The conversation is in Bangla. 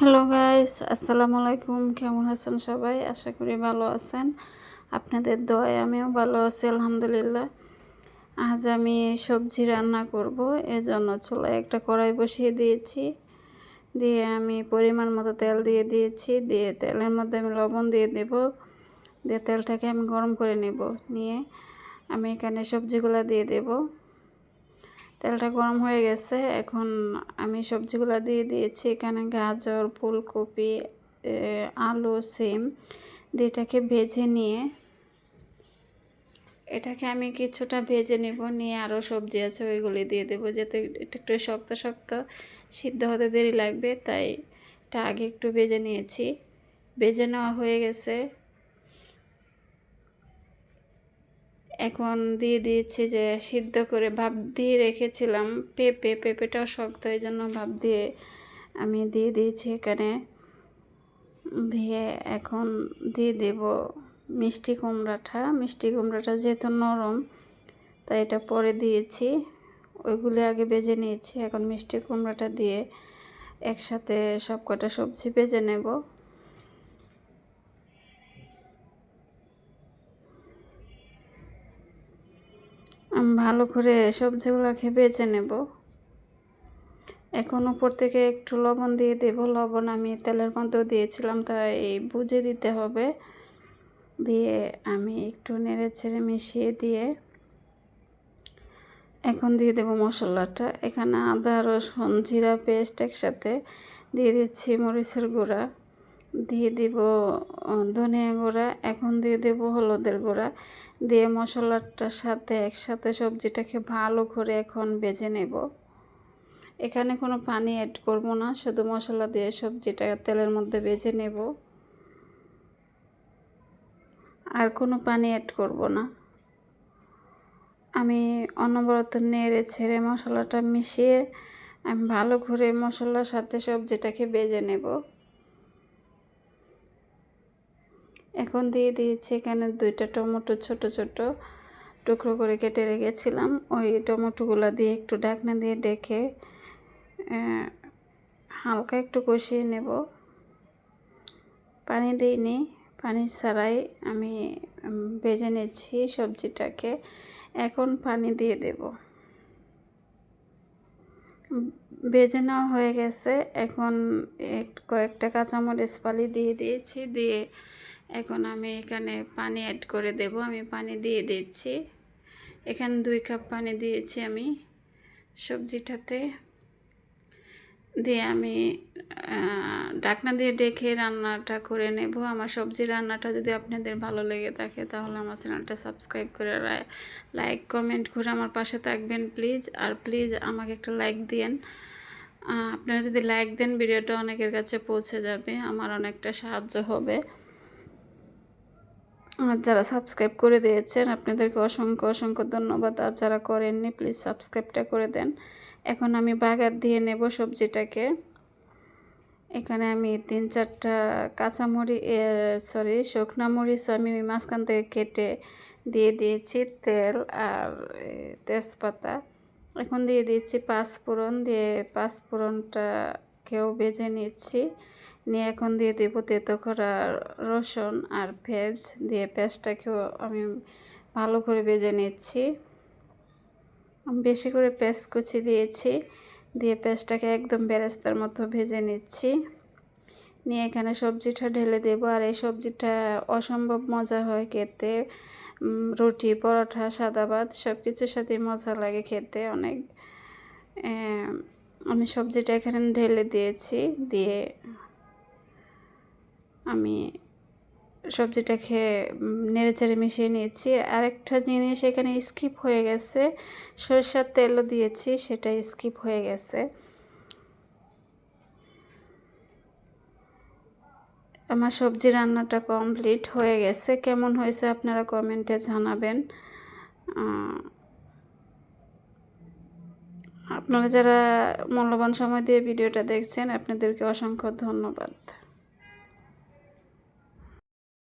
হ্যালো গাইস আসসালামু আলাইকুম কেমন আছেন সবাই? আশা করি ভালো আছেন। আপনাদের দোয়ায় আমিও ভালো আছি, আলহামদুলিল্লাহ। আজ আমি সবজি রান্না করব। এজন্য চুলায় একটা কড়াই বসিয়ে দিয়েছি। দিয়ে আমি পরিমাণ মতো তেল দিয়ে দিয়েছি। দিয়ে তেলের মধ্যে আমি লবণ দিয়ে দেব। দিয়ে তেলটাকে আমি গরম করে নেব। নিয়ে আমি এখানে সবজিগুলো দিয়ে দেবো। তেলটা গরম হয়ে গেছে। এখন আমি সবজিগুলো দিয়ে দিয়েছি। এখানে গাজর, ফুলকপি আলু, সিম এটাকে ভেজে নিয়ে এটাকে আমি কিছুটা ভেজে নেব। নিয়ে আরও সবজি আছে, ওইগুলি দিয়ে দেবো যাতে একটু একটু শক্ত শক্ত সিদ্ধ হতে দেরি লাগবে। তাই এটা আগে একটু ভেজে নিয়েছি। ভেজে নেওয়া হয়ে গেছে। এখন দিয়ে দিয়েছি যে সিদ্ধ করে ভাপ দিয়ে রেখেছিলাম। পেঁপে, পেঁপেটাও শক্ত, এই জন্য ভাপ দিয়ে আমি দিয়ে দিয়েছি এখানে। দিয়ে এখন দিয়ে দেব মিষ্টি কুমড়াটা। মিষ্টি কুমড়াটা যেহেতু নরম, তাই এটা পরে দিয়েছি। ওইগুলি আগে বেজে নিয়েছি। এখন মিষ্টি কুমড়াটা দিয়ে একসাথে সব কটা সবজি বেজে নেব। ভালো করে সবজিগুলোকে বেছে নেব। এখন উপর থেকে একটু লবণ দিয়ে দেব। লবণ আমি তেলের মধ্যেও দিয়েছিলাম, তাই বুঝে দিতে হবে। দিয়ে আমি একটু নেড়ে ছেড়ে মিশিয়ে দিয়ে এখন দিয়ে দেব মশলাটা। এখানে আদা, রসুন, জিরা, পেস্ট একসাথে দিয়ে দিচ্ছি মরিচের গুঁড়া। দিয়ে দিব ধনিয়া গুঁড়া, এখন দিয়ে দেব হলুদের গুঁড়া। দিয়ে মশলাটার সাথে একসাথে সবজিটাকে ভালো করে এখন বেজে নেব। এখানে কোনো পানি অ্যাড করব না, শুধু মশলা দিয়ে সবজিটা তেলের মধ্যে বেজে নেব। আর কোনো পানি অ্যাড করব না। আমি অনবরত নেড়ে ছেড়ে মশলাটা মিশিয়ে, আমি ভালো করে মশলার সাথে সবজিটাকে বেজে নেব। এখন দিয়ে দিয়েছি এখানে দুইটা টমেটো ছোট ছোট টুকরো করে কেটে রেখেছিলাম। ওই টমেটোগুলো দিয়ে একটু ডাকনা দিয়ে ডেকে হালকা একটু কষিয়ে নেব। পানি দিইনি, পানি ছাড়াই আমি ভেজে নিচ্ছি সবজিটাকে। এখন পানি দিয়ে দেব। ভেজে নেওয়া হয়ে গেছে। এখন কয়েকটা কাঁচামরিচ পালি দিয়ে দিয়েছি, দিয়ে এখন আমি এখানে পানি অ্যাড করে দেব, আমি পানি দিয়ে দিচ্ছি। এখানে দুই কাপ পানি দিয়েছি আমি সবজিটাতে। দিয়ে আমি ডাকনা দিয়ে ডেকে রান্নাটা করে নেব। আমার সবজি রান্নাটা যদি আপনাদের ভালো লেগে থাকে তাহলে আমার চ্যানেলটা সাবস্ক্রাইব করে লাইক কমেন্ট করে আমার পাশে থাকবেন প্লিজ আর প্লিজ আমাকে একটা লাইক দিয়েন। আপনারা যদি লাইক দেন, ভিডিওটা অনেকের কাছে পৌঁছে যাবে। আমার অনেকটা সাহায্য হবে। আর যারা সাবস্ক্রাইব করে দিয়েছেন, আপনাদেরকে অসংখ্য অসংখ্য ধন্যবাদ। আর যারা করেননি প্লিজ সাবস্ক্রাইবটা করে দেন। এখন আমি বাগার দিয়ে নেব সবজিটাকে। এখানে আমি তিন চারটা কাঁচামরি সরি শুকনা মরিচ আমি মাঝখান থেকে কেটে দিয়ে দিয়েছি, তেল আর তেজপাতা। এখন দিয়ে দিয়েছি পাঁচফোড়ন, দিয়ে পাঁচফোড়নটাকেও বেজে নিচ্ছি নিয়ে এখন দিয়ে দেব তেতো করা রসুন আর ভেজ দিয়ে পেঁয়াজটাকেও আমি ভালো করে ভেজে নিচ্ছি। বেশি করে পেঁয়াজ কুচি দিয়েছি, দিয়ে পেঁয়াজটাকে একদম বেরেস্তার মতো ভেজে নিচ্ছি। নিয়ে এখানে সবজিটা ঢেলে দেব, আর এই সবজিটা অসম্ভব মজা হয় খেতে। রুটি, পরোটা, সাদা ভাত সব কিছুর সাথে মজা লাগে খেতে অনেক। আমি সবজিটা এখানে ঢেলে দিয়েছি, দিয়ে আমি সবজিটা খেয়ে নেড়ে চেড়ে মিশিয়ে নিয়েছি। আরেকটা জিনিস এখানে স্কিপ হয়ে গেছে, সরষার তেলও দিয়েছি, সেটা স্কিপ হয়ে গেছে। আমার সবজি রান্নাটা কমপ্লিট হয়ে গেছে। কেমন হয়েছে আপনারা কমেন্টে জানাবেন। আপনারা যারা মূল্যবান সময় দিয়ে ভিডিওটা দেখছেন, আপনাদেরকে অসংখ্য ধন্যবাদ।